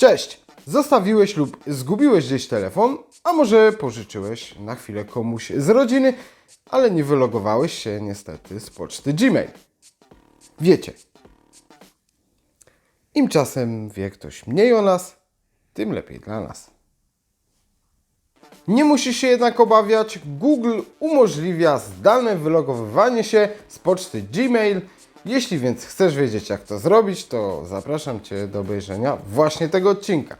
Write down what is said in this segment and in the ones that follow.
Cześć! Zostawiłeś lub zgubiłeś gdzieś telefon, a może pożyczyłeś na chwilę komuś z rodziny, ale nie wylogowałeś się niestety z poczty Gmail. Wiecie, im czasem wie ktoś mniej o nas, tym lepiej dla nas. Nie musisz się jednak obawiać, Google umożliwia zdalne wylogowywanie się z poczty Gmail. Jeśli więc chcesz wiedzieć jak to zrobić, to zapraszam Cię do obejrzenia właśnie tego odcinka.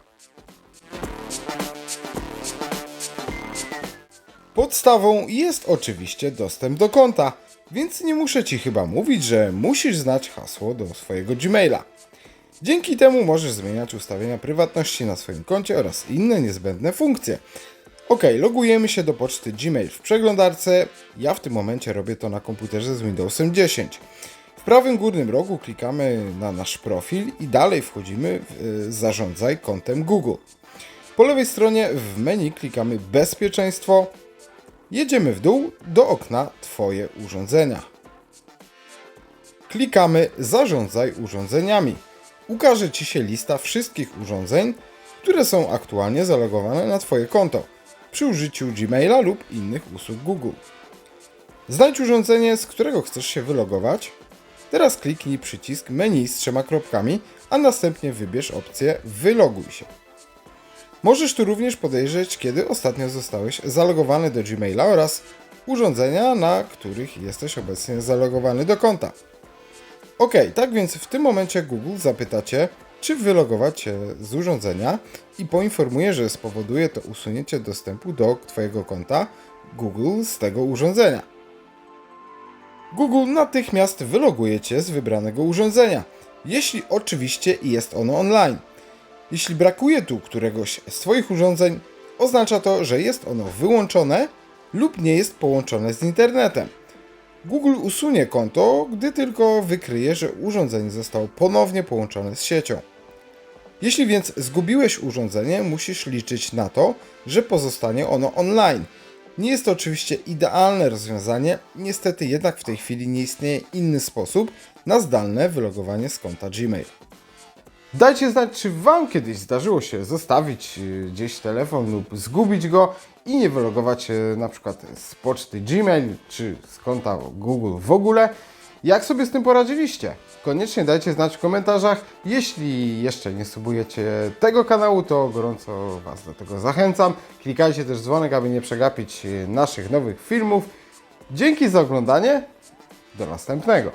Podstawą jest oczywiście dostęp do konta, więc nie muszę Ci chyba mówić, że musisz znać hasło do swojego Gmaila. Dzięki temu możesz zmieniać ustawienia prywatności na swoim koncie oraz inne niezbędne funkcje. Ok, logujemy się do poczty Gmail w przeglądarce. Ja w tym momencie robię to na komputerze z Windowsem 10. W prawym górnym rogu klikamy na nasz profil i dalej wchodzimy w y, Zarządzaj kontem Google. Po lewej stronie w menu klikamy Bezpieczeństwo. Jedziemy w dół do okna Twoje urządzenia. Klikamy Zarządzaj urządzeniami. Ukaże Ci się lista wszystkich urządzeń, które są aktualnie zalogowane na Twoje konto przy użyciu Gmaila lub innych usług Google. Znajdź urządzenie, z którego chcesz się wylogować. Teraz kliknij przycisk menu z trzema kropkami, a następnie wybierz opcję Wyloguj się. Możesz tu również podejrzeć, kiedy ostatnio zostałeś zalogowany do Gmaila oraz urządzenia, na których jesteś obecnie zalogowany do konta. Ok, tak więc w tym momencie Google zapyta Cię, czy wylogować się z urządzenia i poinformuje, że spowoduje to usunięcie dostępu do Twojego konta Google z tego urządzenia. Google natychmiast wyloguje Cię z wybranego urządzenia, jeśli oczywiście jest ono online. Jeśli brakuje tu któregoś z Twoich urządzeń, oznacza to, że jest ono wyłączone lub nie jest połączone z internetem. Google usunie konto, gdy tylko wykryje, że urządzenie zostało ponownie połączone z siecią. Jeśli więc zgubiłeś urządzenie, musisz liczyć na to, że pozostanie ono online. Nie jest to oczywiście idealne rozwiązanie, niestety jednak w tej chwili nie istnieje inny sposób na zdalne wylogowanie z konta Gmail. Dajcie znać, czy Wam kiedyś zdarzyło się zostawić y, gdzieś telefon lub zgubić go i nie wylogować się na przykład z poczty Gmail czy z konta Google w ogóle. Jak sobie z tym poradziliście? Koniecznie dajcie znać w komentarzach. Jeśli jeszcze nie subujecie tego kanału, to gorąco Was do tego zachęcam. Klikajcie też dzwonek, aby nie przegapić naszych nowych filmów. Dzięki za oglądanie. Do następnego.